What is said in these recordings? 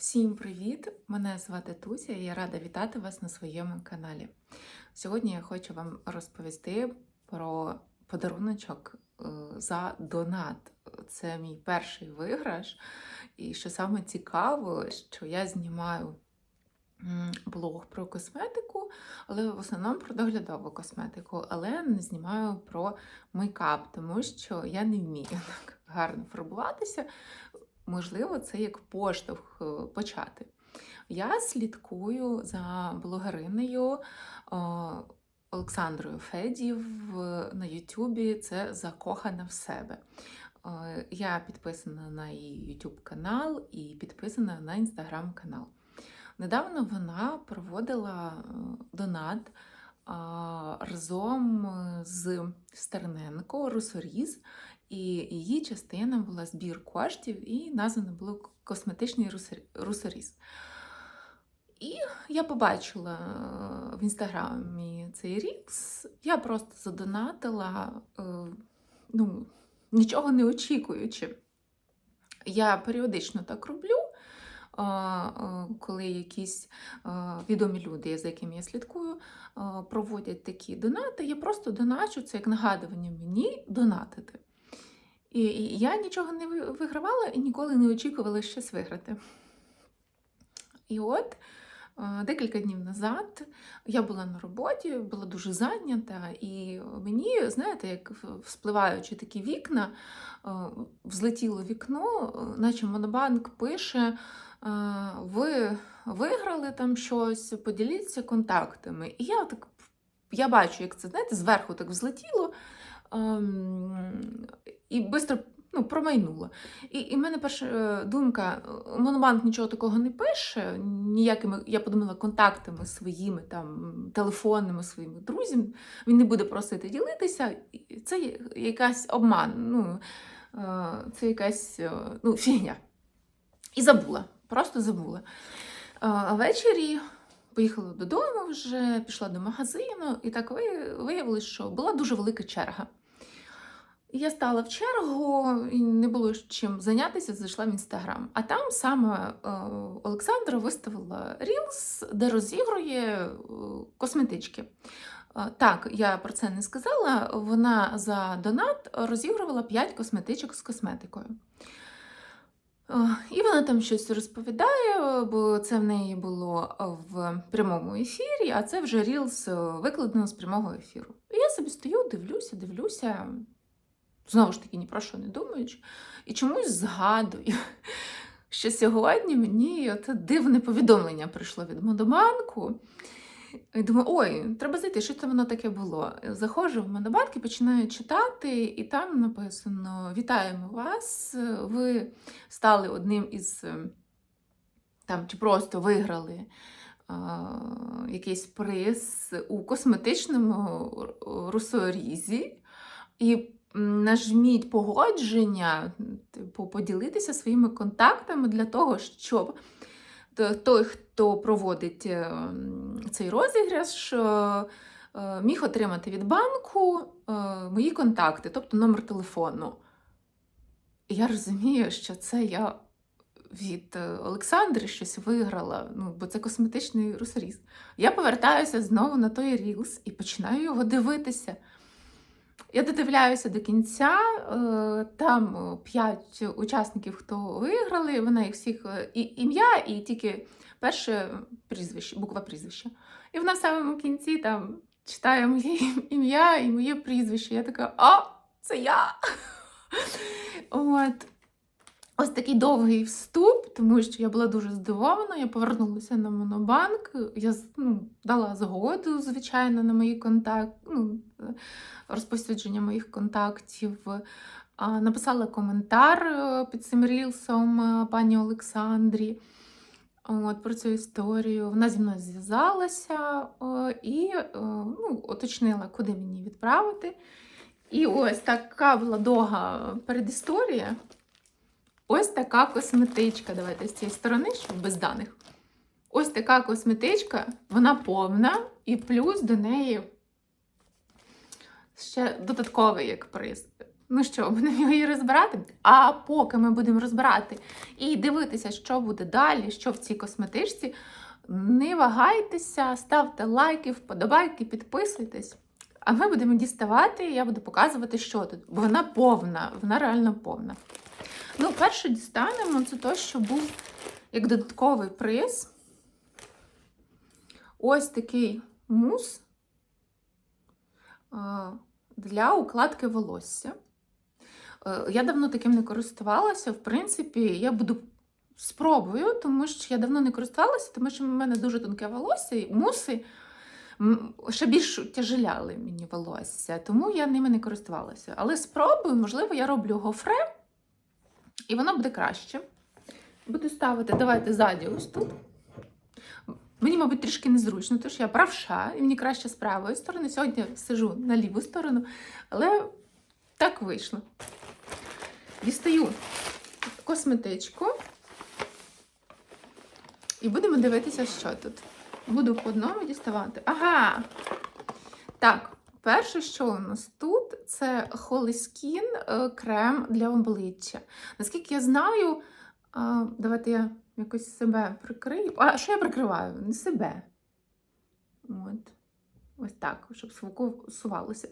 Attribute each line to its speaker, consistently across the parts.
Speaker 1: Всім привіт! Мене звати Туся і я рада вітати вас на своєму каналі. Сьогодні я хочу вам розповісти про подаруночок е, за донат. Це мій перший виграш. І що саме цікаво, що я знімаю блог про косметику, але в основному про доглядову косметику, але не знімаю про мейкап, тому що я не вмію так гарно фарбуватися. Можливо, це як поштовх е, почати. Я слідкую за блогеринею е, Олександрою Федів на Ютубі. Це закохана в себе. Е, Я підписана на її YouTube канал і підписана на інстаграм канал. Недавно вона проводила е, донат разом з Стерненко Русоріз, і її частина була збір коштів, і названо було косметичний русоріз. І я побачила е, в інстаграмі цей рікс. Я просто задонатила, е, ну, нічого не очікуючи. Я періодично так роблю, а, коли якісь відомі люди, за якими я слідкую, проводять такі донати. Я просто доначу це як нагадування мені донатити. І, я нічого не вигравала і ніколи не очікувала щось виграти. І от е, декілька днів назад я була на роботі, була дуже зайнята, і мені, знаєте, як вспливаючи такі вікна, е, взлетіло вікно, наче Монобанк пише: е, ви виграли там щось, поділіться контактами. І я так я бачу, як це знаєте, зверху так взлетіло. ем, І швидко ну, промайнуло. І, і в мене перша е, думка: Монобанк нічого такого не пише, ніякими, я подумала, контактами своїми, там, телефонними своїми друзями. Він не буде просити ділитися. Це якась обман, ну, е, це якась е, ну, фігня. І забула, просто забула. А ввечері поїхала додому вже, пішла до магазину, і так ви- виявилось, що була дуже велика черга. Я стала в чергу, і не було чим зайнятися, зайшла в інстаграм. А там саме е, Олександра виставила Reels, де розігрує е, косметички. Е, Так, я про це не сказала. Вона за донат розігрувала 5 косметичок з косметикою. Е, І вона там щось розповідає, бо це в неї було в прямому ефірі, а це вже Reels е, викладено з прямого ефіру. І я собі стою, дивлюся, дивлюся, знову ж таки, ні про що не думаючи, і чомусь згадую, що сьогодні мені оце дивне повідомлення прийшло від Монобанку. І думаю, ой, треба зайти, що це воно таке було. Заходжу в Монобанк і починаю читати, і там написано: Вітаємо вас! Ви стали одним із е, там, чи просто виграли а, якийсь приз у косметичному русорізі. І нажміть погодження, типу, поділитися своїми контактами для того, щоб той, хто проводить е, цей розіграш, е, е, міг отримати від банку мої контакти, тобто номер телефону. І я розумію, що це я від Олександри щось виграла, ну, бо це косметичний русоріз. Я повертаюся знову на той Reels і починаю його дивитися. Я додивляюся до кінця, е, там е, п'ять учасників, хто виграли, вона їх всіх е, і ім'я, і тільки перше прізвище, буква прізвища. І вона в самому кінці там читає моє ім'я і моє прізвище. Я така, а, це я. От. Ось такий довгий вступ, тому що я була дуже здивована. Я повернулася на Монобанк. Я ну, дала згоду, звичайно, на мої контакти, ну, е, розповсюдження моїх контактів. Написала коментар е, під цим рілсом е, пані Олександрі. От, про цю історію. Вона зі мною зв'язалася і е, ну, уточнила, куди мені відправити. І ось така була довга передісторія. Ось така косметичка. Давайте з цієї сторони, щоб без даних. Ось така косметичка, вона повна, і плюс до неї ще додатковий як приз. Ну що, будемо її розбирати? А поки ми будемо розбирати і дивитися, що буде далі, що в цій косметичці, не вагайтеся, ставте лайки, вподобайки, підписуйтесь. А ми будемо діставати, і я буду показувати, що тут. Бо вона повна, вона реально повна. Ну, перше дістанемо це те, що був як додатковий приз. Ось такий мус для укладки волосся. Е, Я давно таким не користувалася. В принципі, я буду спробую, тому що я давно не користувалася, тому що в мене дуже тонке волосся, і муси ще більш тяжеляли мені волосся, тому я ними не користувалася. Але спробую, можливо, я роблю гофре, і воно буде краще. Буду ставити, давайте ззаді ось тут. Мені, мабуть, трішки незручно, тому що я правша, і мені краще з правої сторони. Сьогодні сижу на ліву сторону, але так вийшло. Дістаю косметичку і будемо дивитися, що тут. Буду по одному діставати. Ага! Так, перше, що у нас тут, це Holy Skin е, крем для обличчя. Наскільки я знаю, давайте я якось себе прикрию. А що я прикриваю? Не себе. От. Ось так, щоб сфокусувалося.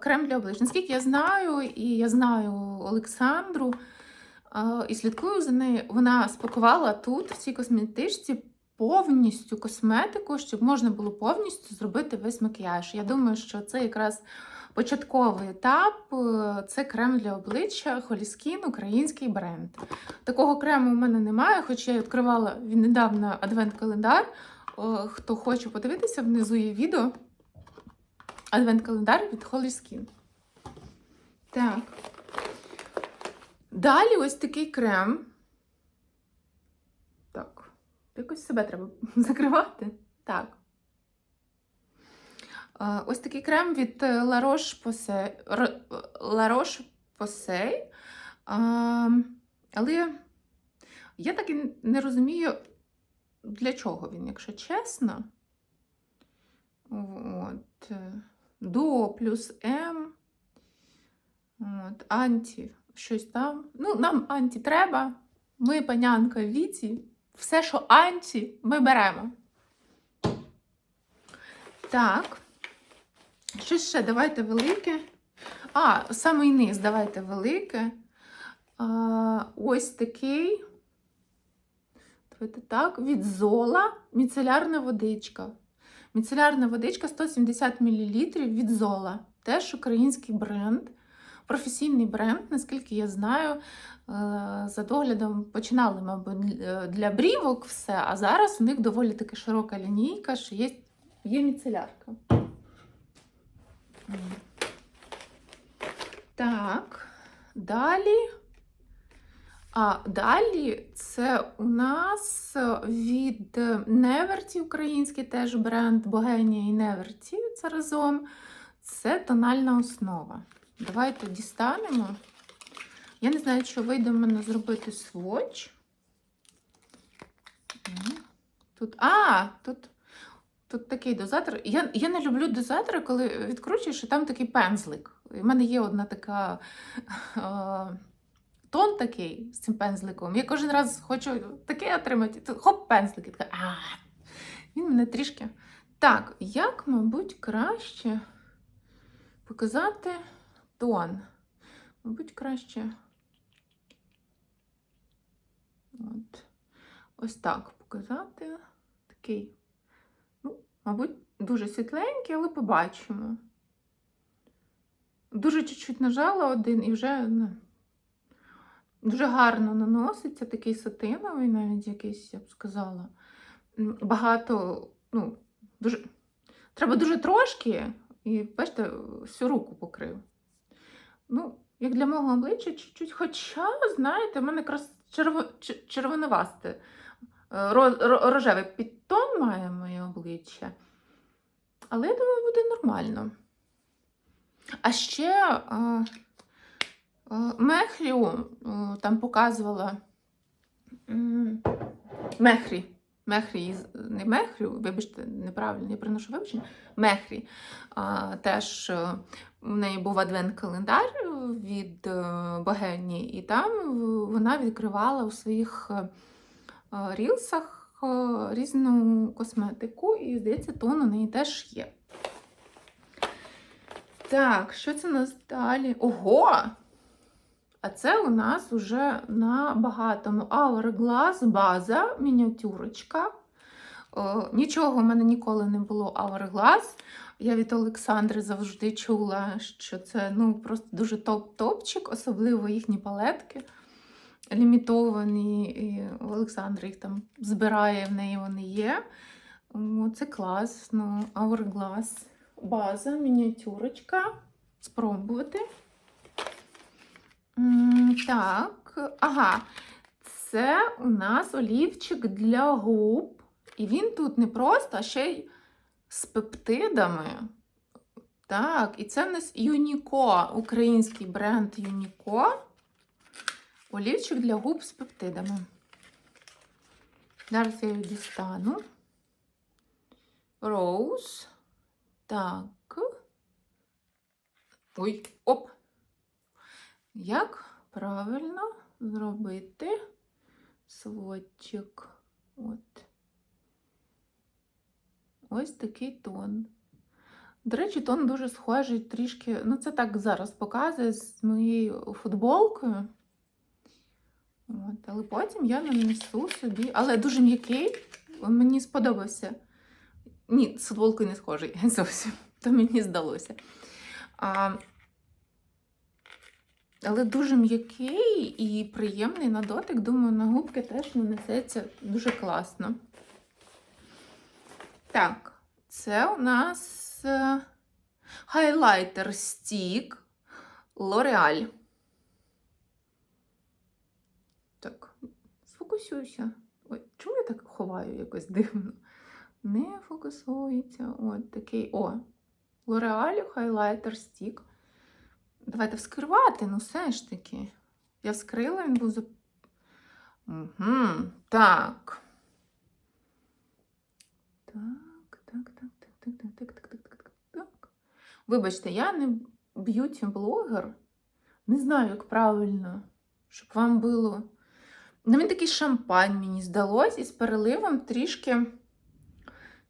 Speaker 1: Крем для обличчя. Наскільки я знаю, і я знаю Олександру, а, і слідкую за нею, вона спакувала тут, в цій косметичці, повністю косметику, щоб можна було повністю зробити весь макіяж. Я думаю, що це якраз початковий етап е, це крем для обличчя Холіскін, український бренд. Такого крему у мене немає, хоча я відкривала він недавно адвент-календар. Е, Хто хоче подивитися, внизу є відео. Адвент-календар від Skin. Так. Далі ось такий крем. Так. Якось себе треба закривати. Так. Ось такий крем від е. La Roche-Posay. Але я так і не розумію, для чого він, якщо чесно. От. е, До плюс М. От. Анті. Щось там. Ну, нам анті треба. Ми, панянка в віці. Все, що анті, ми беремо. Так. Щось ще давайте велике. А, самий низ, давайте велике. А, ось такий. Давайте так, від зола міцелярна водичка. Міцелярна водичка 170 мл від зола. Теж український бренд. Професійний бренд, наскільки я знаю, е, за доглядом починали, мабуть, для брівок все, а зараз у них доволі таки широка лінійка, що є, є міцелярка. Так, далі. А далі це у нас від Неверті український теж бренд Богенія і Неверті. Це разом. Це тональна основа. Давайте дістанемо. Я не знаю, чи вийде в мене зробити сводч. Тут, а, тут, тут такий дозатор. Я, я не люблю дозатори, коли відкручуєш, і там такий пензлик. У мене є одна така е, тон такий з цим пензликом. Я кожен раз хочу такий отримати. Тут Хоп, пензлик. і така, а, Він мене трішки. Так, як, мабуть, краще показати тон. Мабуть, краще. От. Ось так показати. Такий, мабуть, дуже світленький, але побачимо. Дуже чуть-чуть нажала один і вже ну, дуже гарно наноситься, такий сатиновий, навіть якийсь, я б сказала. Багато, ну, дуже. Треба дуже трошки, і бачите, всю руку покрив. Ну, як для мого обличчя, чуть-чуть, хоча, знаєте, в мене якраз черво, червонувасте, е, ро- підтон має моє обличчя. Але я думаю, буде нормально. А ще е, е, Мехрію е, там показувала Мехрі. Мехрі, не Мехрю, вибачте, неправильно, я приношу вибачення. Мехрі. А, теж е, в неї був адвент-календар від е, Богені, і там е, вона відкривала у своїх е, е, рілсах е, різну косметику, і здається, тон у неї теж є. Так, що це у нас далі? Ого! А це у нас уже на багатому Hourglass база, мініатюрочка. О, нічого в мене ніколи не було Hourglass. Я від Олександри завжди чула, що це ну, просто дуже топ-топчик, особливо їхні палетки лімітовані. І Олександра їх там збирає, в неї вони є. О, це класно. Hourglass база, мініатюрочка. Спробувати. Так, ага. Це у нас олівчик для губ. І він тут не просто, а ще й з пептидами. Так, і це в нас Юніко, український бренд Юніко. Олівчик для губ з пептидами. Зараз я його дістану. Роуз. Так. Ой, оп. Як правильно зробити сводчик? От. Ось такий тон. До речі, тон дуже схожий трішки. Ну, це так зараз показує з моєю футболкою. От, але потім я нанесу собі. Але дуже м'який, мені сподобався. Ні, з футболкою не схожий зовсім. То мені здалося. А, але дуже м'який і приємний на дотик. Думаю, на губки теж нанесеться дуже класно. Так, це у нас е, хайлайтер стік L'Oreal. Так, сфокусуйся. Ой, чому я так ховаю якось дивно? Не фокусується. От такий. О, L'Oreal хайлайтер стік. Давайте вскривати, ну все ж таки. Я вскрила, він був за. Угу, так. Так, так, так, так, так, так, так, так, так, так, так. Вибачте, я не б'юті-блогер. Не знаю, як правильно, щоб вам було. Ну, він такий шампань, мені здалось, і з переливом трішки.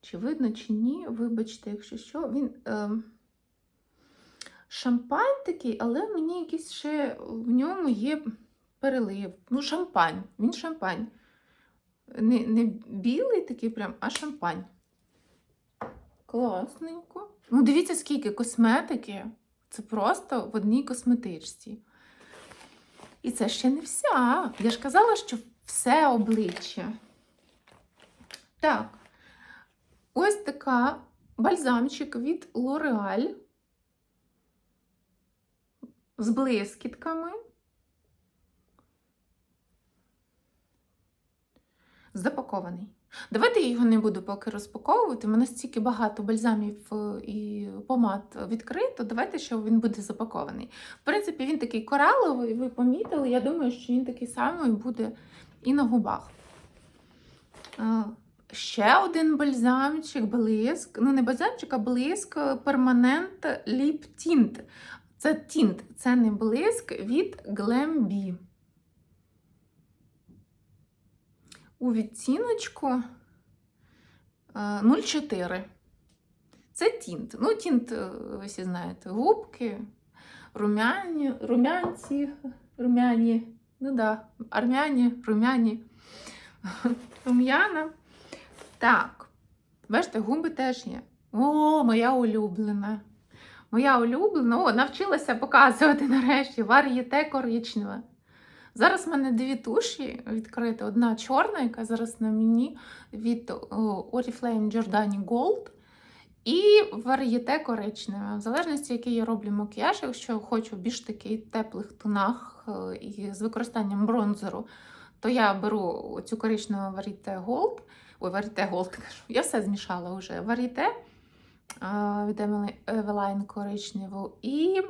Speaker 1: Чи видно, чи ні, вибачте, якщо що, він. Е... Шампань такий, але мені якийсь ще в ньому є перелив. Ну, шампань, він шампань. Не, не білий такий прям, а шампань. Класненько. Ну, дивіться, скільки косметики. Це просто в одній косметичці. І це ще не вся. Я ж казала, що все обличчя. Так, ось така бальзамчик від L'Oreal з блискітками. Запакований. Давайте я його не буду поки розпаковувати. У мене стільки багато бальзамів е, і помад відкрито. Давайте, що він буде запакований. В принципі, він такий кораловий, ви помітили. Я думаю, що він такий самий буде і на губах. Е, Ще один бальзамчик, блиск. Ну, не бальзамчик, а блиск перманент ліп тінт. Це тінт, це не блиск від Glambi. У відтіночку е, 0,4. Це тінт. Ну, тінт, е, ви всі знаєте, губки, румяні, румянці, румяні, ну да, армяні, румяні, рум'яна. Так, бачите, губи теж є. О, моя улюблена. Моя улюблена, о, навчилася показувати нарешті вар'єте коричневе. Зараз в мене дві туші відкриті. Одна чорна, яка зараз на мені від Oriflame Giordani Gold. І вар'єте коричневе. В залежності, який я роблю макіяж, якщо хочу більш такий теплих тонах е, і з використанням бронзеру, то я беру цю коричневу вар'єте Gold. Ой, вар'єте Gold, кажу. Я все змішала вже. Вар'єте від Eveline коричневу. І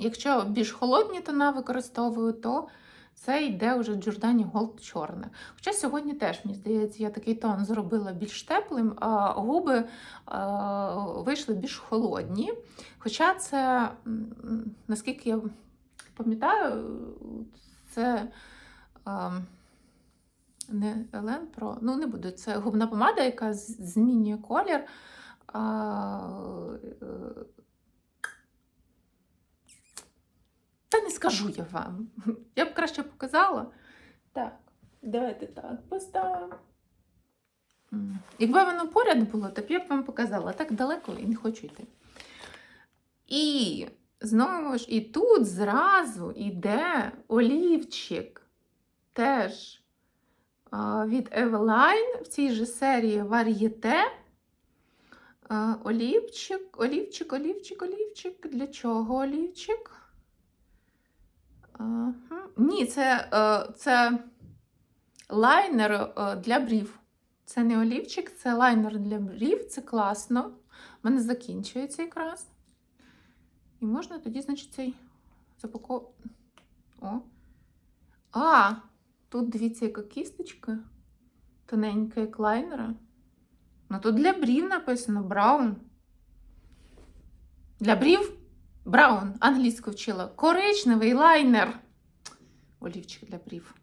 Speaker 1: якщо більш холодні тона використовую, то Це йде вже Джордані Голд чорне. Хоча сьогодні теж, мені здається, я такий тон зробила більш теплим, а губи а, вийшли більш холодні. Хоча це, наскільки я пам'ятаю, це а, не Елен Про, ну не буду, це губна помада, яка змінює колір. А, е, та не скажу я вам. Я б краще показала. Так, давайте так поставимо. Якби воно поряд було, то б я б вам показала. Так далеко і не хочу йти. І знову ж, і тут зразу йде олівчик. Теж від Eveline в цій же серії Вар'єте. Олівчик, олівчик, олівчик, олівчик. Для чого олівчик? Ага. Ні, це, е, це лайнер е, для брів. Це не олівчик, це лайнер для брів. Це класно. У мене закінчується якраз. І можна тоді, значить, цей запаковувати. О. А, тут дивіться, яка кісточка. Тоненька, як лайнера. Ну тут для брів написано Браун. Для брів Браун. Англійську вчила. Коричневий лайнер. Олівчик для брів.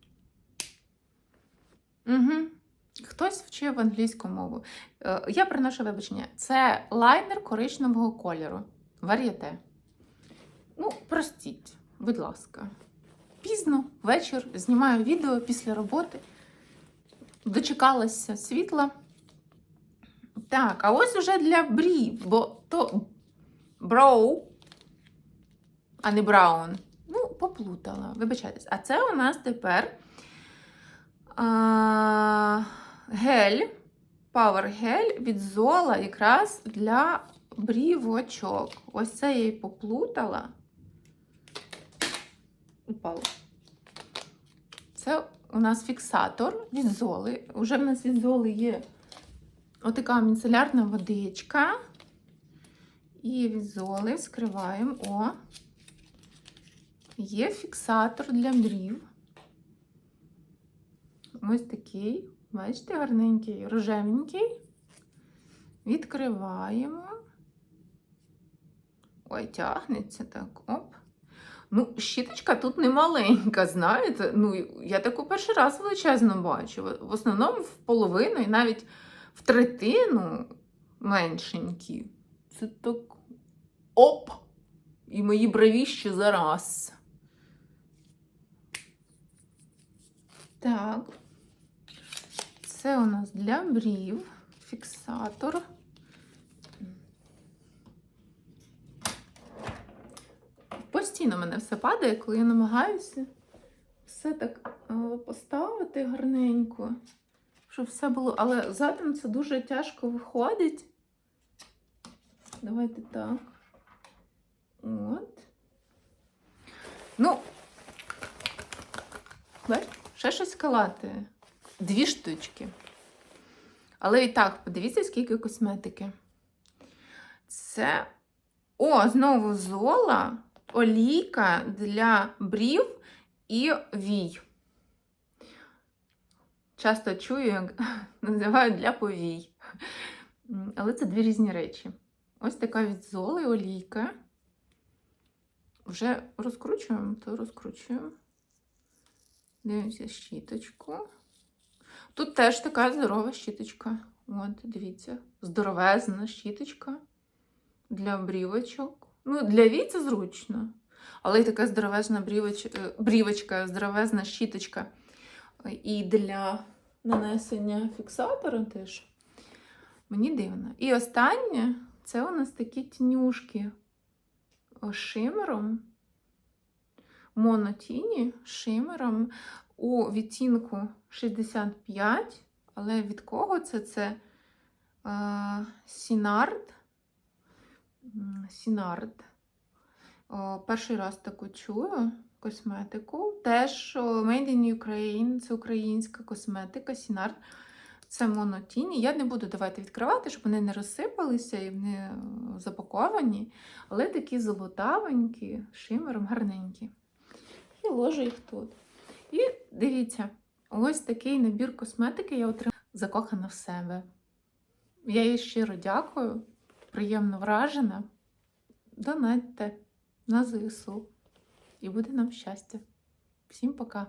Speaker 1: Угу. Хтось вчив англійську мову. Е, Я приношу вибачення. Це лайнер коричневого кольору. Вар'єте. Ну, простіть, будь ласка. Пізно, вечір, знімаю відео після роботи. Дочекалася світла. Так, а ось уже для брів, бо то броу, а не браун. Ну, поплутала, вибачайтесь. А це у нас тепер а, гель, Power гель від Зола якраз для брівочок. Ось це я і поплутала. Упало. Це у нас фіксатор від Золи. Уже в нас від Золи є отака міцелярна водичка. І від Золи скриваємо. О! Є фіксатор для брів. Ось такий. Бачите, гарненький, рожевенький. Відкриваємо. Ой, тягнеться так. Оп. Ну, щіточка тут не маленька, знаєте. Ну, я таку перший раз величезно бачу. В основному в половину і навіть в третину меншенькі. Це так. Оп! І мої бровіщі зараз. Так. Це у нас для брів. Фіксатор. Постійно мене все падає, коли я намагаюся все так е, поставити гарненько, щоб все було. Але задом це дуже тяжко виходить. Давайте так. От. Ну, бачите, ще щось калати. Дві штучки. Але і так, подивіться, скільки косметики. Це. О, знову зола, олійка для брів і вій. Часто чую, як називають для повій. Але це дві різні речі. Ось така від золи олійка. Вже розкручуємо, то розкручуємо. Дивимося щіточку. Тут теж така здорова щіточка. От, дивіться, здоровезна щіточка для брівочок. Ну, для вій зручно. Але й така здоровезна брівоч... е, брівочка, здоровезна щіточка. І для нанесення фіксатора теж. Мені дивно. І останнє це у нас такі тінюшки шимером. Монотіні шимером у відтінку 65. Але від кого це? Це е, Сінард. Сінард. Перший раз таку чую косметику. Теж Made in Ukraine, це українська косметика, Сінард. Це монотіні. Я не буду давати відкривати, щоб вони не розсипалися і вони е, запаковані. Але такі золотавенькі, шимером, гарненькі. І ложу їх тут. І дивіться, ось такий набір косметики я отримала закохана в себе. Я їй щиро дякую, приємно вражена. Донатьте на ЗСУ. І буде нам щастя. Всім пока!